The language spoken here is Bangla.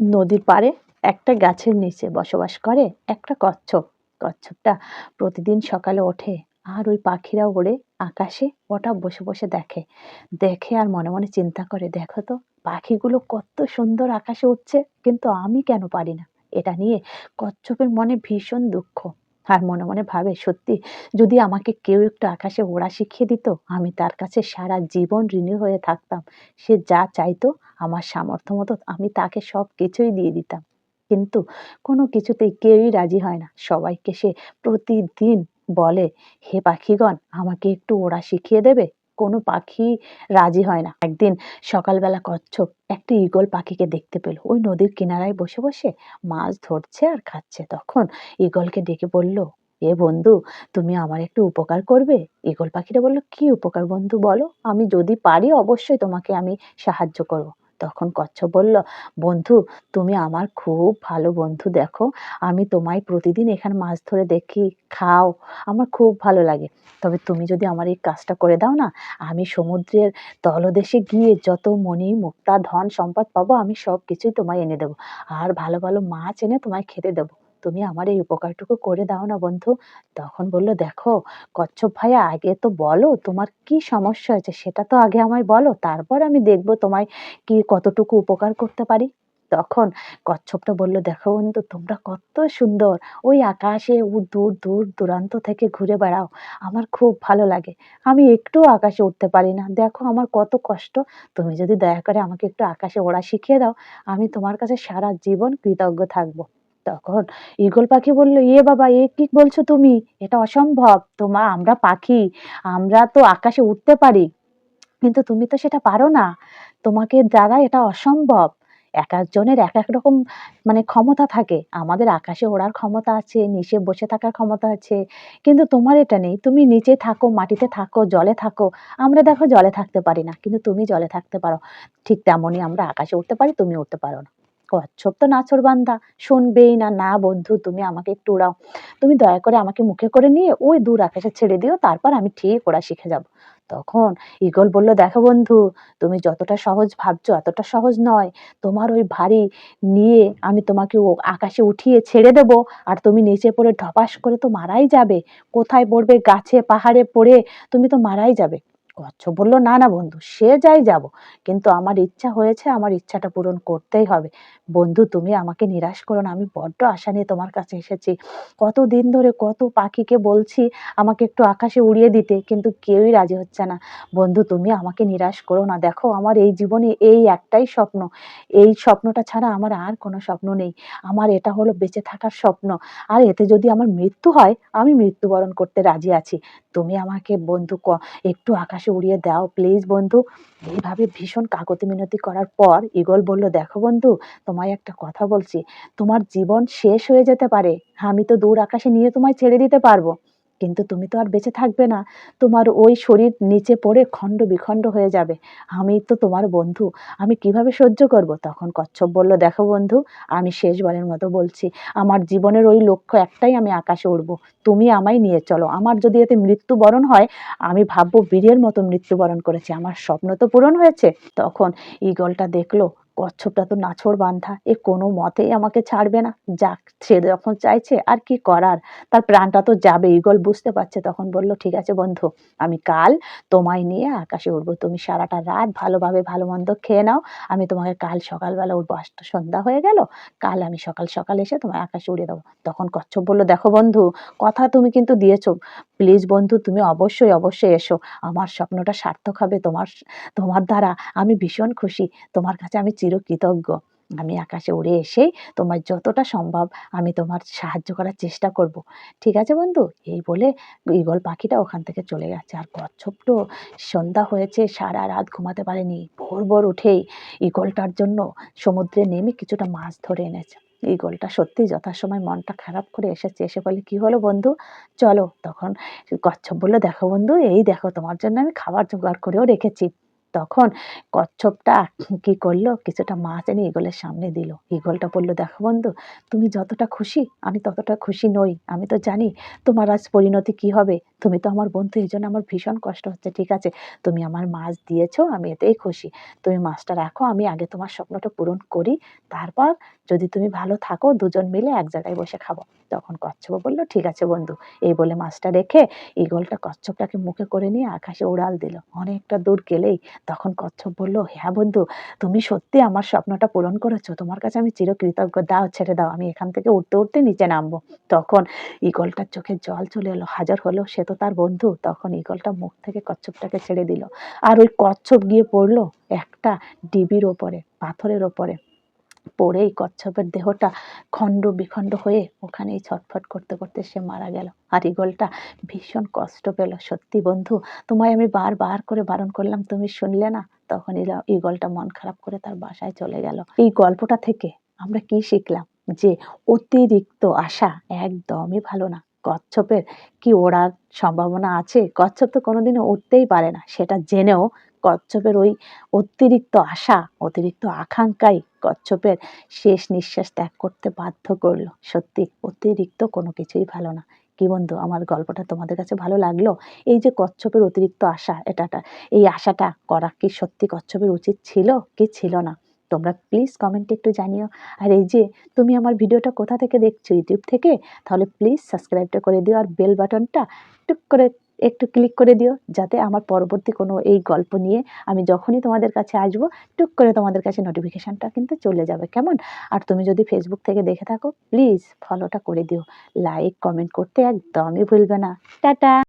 নদীর পাড়ে একটা গাছের নিচে বসবাস করে একটা কচ্ছপ। কচ্ছপটা প্রতিদিন সকালে ওঠে আর ওই পাখিরা ওড়ে আকাশে, ওটা বসে বসে দেখে। দেখে আর মনে মনে চিন্তা করে, দেখো তো, পাখিগুলো কত সুন্দর আকাশে উঠছে কিন্তু আমি কেন পারি না? এটা নিয়ে কচ্ছপের মনে ভীষণ দুঃখ। আর মনে মনে ভাবে, সত্যি, যদি আমাকে কেউ একটু আকাশে ওড়া শিখিয়ে দিত, আমি তার কাছে সারা জীবন ঋণী হয়ে থাকতাম। সে যা চাইতো, আমার সামর্থ্য মতো আমি তাকে সব কিছুই দিয়ে দিতাম। কিন্তু কোনো কিছুতেই কেউই রাজি হয় না। সবাইকে সে প্রতিদিন বলে, হে পাখিগণ, আমাকে একটু ওড়া শিখিয়ে দেবে? কোনো পাখি রাজি হয় না। একদিন সকালবেলা কচ্ছপ একটি ইগল পাখিকে দেখতে পেল। ওই নদীর কিনারায় বসে বসে মাছ ধরছে আর খাচ্ছে। তখন ইগলকে ডেকে বলল, এ বন্ধু, তুমি আমার একটু উপকার করবে? ইগল পাখিটা বলল, কি উপকার বন্ধু বলো? আমি যদি পারি অবশ্যই তোমাকে আমি সাহায্য করব। তখন কচ্ছপ বলল, বন্ধু, তুমি আমার খুব ভালো বন্ধু, দেখো। আমি তোমায় প্রতিদিন এখানে মাছ ধরে দেখি, খাও, আমার খুব ভালো লাগে। তবে তুমি যদি আমার এই কাজটা করে দাও না, আমি সমুদ্রের তলদেশে গিয়ে যত মণি, মুক্তা, ধন, সম্পদ পাবো, আমি সব কিছুই তোমায় এনে দেবো। আর ভালো ভালো মাছ এনে তোমায় খেতে দেবো। তুমি আমার এই উপকারটুকু করে দাও না, বন্ধু। তখন বলল, দেখো, কচ্ছপ ভাইয়া, আগে তো বলো তোমার কি সমস্যা হয়েছে, সেটা তো আগে আমায় বলো, তারপর আমি দেখব তোমায় কি কতটুকু উপকার করতে পারি। তখন কচ্ছপটা বলল, দেখো বন্ধু, তোমরা কত সুন্দর, ওই আকাশে দূর দূর দূরান্ত থেকে ঘুরে বেড়াও, আমার খুব ভালো লাগে, আমি একটু আকাশে উঠতে পারি না, দেখো আমার কত কষ্ট, তুমি যদি দয়া করে আমাকে একটু আকাশে ওড়া শিখিয়ে দাও, আমি তোমার কাছে সারা জীবন কৃতজ্ঞ থাকব। তখন ঈগল পাখি বলল, এ বাবা, এ কি বলছো তুমি? এটা অসম্ভব। তোমার আমরা পাখি। আমরা তো আকাশে উঠতে পারি। কিন্তু তুমি তো সেটা পারো না। তোমাকে দ্বারা এটা অসম্ভব। এক একজনের এক এক রকম মানে ক্ষমতা থাকে। আমাদের আকাশে ওড়ার ক্ষমতা আছে, নিচে বসে থাকার ক্ষমতা আছে। কিন্তু তোমার এটা নেই। তুমি নিচে থাকো, মাটিতে থাকো, জলে থাকো। আমরা দেখো জলে থাকতে পারি না, কিন্তু তুমি জলে থাকতে পারো। ঠিক তেমনই আমরা আকাশে উঠতে পারি, তুমি উঠতে পারো না। কচ্ছপ তো নাচর বান্দা। শুনবেই না না বন্ধু, তুমি আমাকে একটু উড়াও। তুমি দয়া করে আমাকে মুখে করে নিয়ে ওই দূর আকাশে ছেড়ে দিও, তারপর আমি ঠিক ওরা শিখে যাব। তখন ঈগল বলল, দেখো বন্ধু, তুমি যতটা সহজ ভাবছ এতটা সহজ নয়। তোমার ওই ভারী নিয়ে আমি তোমাকে ও আকাশে উঠিয়ে ছেড়ে দেবো, আর তুমি নিচে পড়ে ঢপাস করে তো মারাই যাবে। কোথায় পড়বে? গাছে, পাহাড়ে পড়ে তুমি তো মারাই যাবে। কচ্ছপ বলল, না না বন্ধু, সে যাই যাব। কিন্তু আমার ইচ্ছা হয়েছে, আমার ইচ্ছাটা পূরণ করতেই হবে। বন্ধু, তুমি আমাকে নিরাশ করো না, আমি বড্ড আশা নিয়ে তোমার কাছে এসেছি। কত দিন ধরে কত পাখিকে বলছি আমাকে একটু আকাশে উড়িয়ে দিতে, কিন্তু কেউই রাজি হচ্ছে না। বন্ধু, তুমি আমাকে নিরাশ করো না। দেখো, আমার এই জীবনে এই একটাই স্বপ্ন। এই স্বপ্নটা ছাড়া আমার আর কোনো স্বপ্ন নেই। আমার এটা হলো বেঁচে থাকার স্বপ্ন। আর এতে যদি আমার মৃত্যু হয়, আমি মৃত্যুবরণ করতে রাজি আছি। তুমি আমাকে বন্ধু ক- একটু আকাশে উড়িয়ে দাও প্লিজ বন্ধু। এইভাবে ভীষণ কাকতি মিনতি করার পর ইগল বলল, দেখো বন্ধু, তোমায় একটা কথা বলছি। তোমার জীবন শেষ হয়ে যেতে পারে। আমি তো দূর আকাশে নিয়ে তোমায় ছেড়ে দিতে পারব। কিন্তু তুমি তো আর বেঁচে থাকবে না। তোমার ওই শরীর নিচে পড়ে খণ্ড বিখণ্ড হয়ে যাবে। আমি তো তোমার বন্ধু। আমি কীভাবে সহ্য করব? তখন কচ্ছপ বলল, দেখো বন্ধু, আমি শেষবারের মতো বলছি, আমার জীবনের ওই লক্ষ্য একটাই, আমি আকাশে উড়বো। তুমি আমায় নিয়ে চলো। আমার যদি এতে মৃত্যুবরণ হয়, আমি ভাববো বীরের মতো মৃত্যুবরণ করেছি। আমার স্বপ্ন তো পূরণ হয়েছে। তখন ঈগলটা দেখল কচ্ছপটা তো নাছোড় বান্ধা, এ কোনো মতেই আমাকে ছাড়বে না। যাক, সে যখন চাইছে, আর কি করার? তার প্রাণটা তো যাবে, ঈগল বুঝতে পারছে। তখন বলল, ঠিক আছে বন্ধু, আমি কাল তোমায় নিয়ে আকাশে উঠবো তুমি সারাটা রাত ভালোভাবে ভালো মন্দ খেয়ে নাও। আমি তোমাকে কাল সকালবেলা উঠবো আজ সন্ধ্যা হয়ে গেল, কাল আমি সকাল সকাল এসে তোমায় আকাশে উড়িয়ে দেবো। তখন কচ্ছপ বলল, দেখো বন্ধু, কথা তুমি কিন্তু দিয়েছ। প্লিজ বন্ধু, তুমি অবশ্যই অবশ্যই এসো। আমার স্বপ্নটা সার্থক হবে। তোমার তোমার দ্বারা আমি ভীষণ খুশি। তোমার কাছে আমি চিরকৃতজ্ঞ। আমি আকাশে উড়ে এসেই তোমার যতটা সম্ভব আমি তোমার সাহায্য করার চেষ্টা করব। ঠিক আছে বন্ধু? এই বলে ঈগল পাখিটা ওখান থেকে চলে গেছে। আর কচ্ছপ তো সন্ধ্যা হয়েছে, সারা রাত ঘুমাতে পারেনি। ভোর ভোর উঠেই ঈগলটার জন্য সমুদ্রে নেমে কিছুটা মাছ ধরে এনেছে। ঈগলটা সত্যি যথাসময় মনটা খারাপ করে এসেছে। এসে বলে, কি হলো বন্ধু? চলো, তখন কচ্ছপ বলল, দেখো বন্ধু, এই দেখো তোমার জন্য আমি খাবার জোগাড় করেও রেখেছি। তখন কচ্ছপটা কি করল? কিছুটা মাছ এনে ঈগলের সামনে দিল। ঈগলটা বলল, দেখো বন্ধু, তুমি যতটা খুশি, আমি ততটা খুশি নই। আমি তো জানি তোমার আজ পরিণতি কি হবে। তুমি তো আমার বন্ধু, এই জন্য আমার ভীষণ কষ্ট হচ্ছে, ঠিক আছে? তুমি আমার মাছ দিয়েছ, আমি এতেই খুশি। তুমি মাছটা রাখো, আমি আগে তোমার স্বপ্নটা পূরণ করি, তারপর যদি তুমি ভালো থাকো, দুজন মিলে এক জায়গায় বসে খাব। তখন কচ্ছপ বলল, ঠিক আছে বন্ধু। এই বলে মাছটা রেখে ঈগলটা কচ্ছপটাকে মুখে করে নিয়ে আকাশে উড়াল দিল। অনেকটা দূর গেলেই তখন কচ্ছপ বলল হ্যাঁ বন্ধু, তুমি সত্যি আমার স্বপ্নটা পূরণ করেছ। তোমার কাছে আমি চিরকৃতজ্ঞ। দাও, ছেড়ে দাও। আমি এখান থেকে উঠতে উঠতে নিচে নামবো। তখন ঈগলটার চোখে জল চলে এলো। হাজার হলেও সে তো তার বন্ধু, তখন ঈগলটা মুখ থেকে কচ্ছপটাকে ছেড়ে দিল। আর ওই কচ্ছপ গিয়ে পড়ল একটা ডিবির ওপরে, পাথরের ওপরে। পড়েই কচ্ছপের দেহটা খণ্ড বিখণ্ড হয়ে ওখানেই ছটফট করতে করতে সে মারা গেল। আর ঈগলটা ভীষণ কষ্ট পেল। সত্যি বন্ধু, তোমায় আমি বারবার করে বারণ করলাম, তুমি শুনলে না? তখন ঈগলটা মন খারাপ করে তার বাসায় চলে গেল। এই গল্পটা থেকে আমরা কি শিখলাম? যে অতিরিক্ত আশা একদমই ভালো না। কচ্ছপের কি ওড়ার সম্ভাবনা আছে? কচ্ছপ তো কোনোদিনও উঠতেই পারে না। সেটা জেনেও কচ্ছপের ওই অতিরিক্ত আশা, অতিরিক্ত আকাঙ্ক্ষাই কচ্ছপের শেষ নিঃশ্বাস ত্যাগ করতে বাধ্য করল। সত্যি, অতিরিক্ত কোনো কিছুই ভালো না। কি বন্ধু, আমার গল্পটা তোমাদের কাছে ভালো লাগল? এই যে কচ্ছপের অতিরিক্ত আশা এটা একটা- এই আশাটা করা কি সত্যি কচ্ছপের উচিত ছিল? কি ছিল না? তোমরা প্লিজ কমেন্টে একটু জানিও। আর এই যে, তুমি আমার ভিডিওটা কোথা থেকে দেখছ? ইউটিউব থেকে? তাহলে প্লিজ সাবস্ক্রাইবটা করে দিও আর বেল বাটনটা টুক করে, একটু ক্লিক করে দিও যাতে আমার পরবর্তী কোনো এই গল্প নিয়ে আমি যখনই তোমাদের কাছে আসব, টুক করে তোমাদের কাছে নোটিফিকেশানটা কিন্তু চলে যাবে। কেমন? আর তুমি যদি ফেসবুক থেকে দেখে থাকো প্লিজ ফলোটা করে দিও। লাইক কমেন্ট করতে একদমই ভুলবে না। টাটা!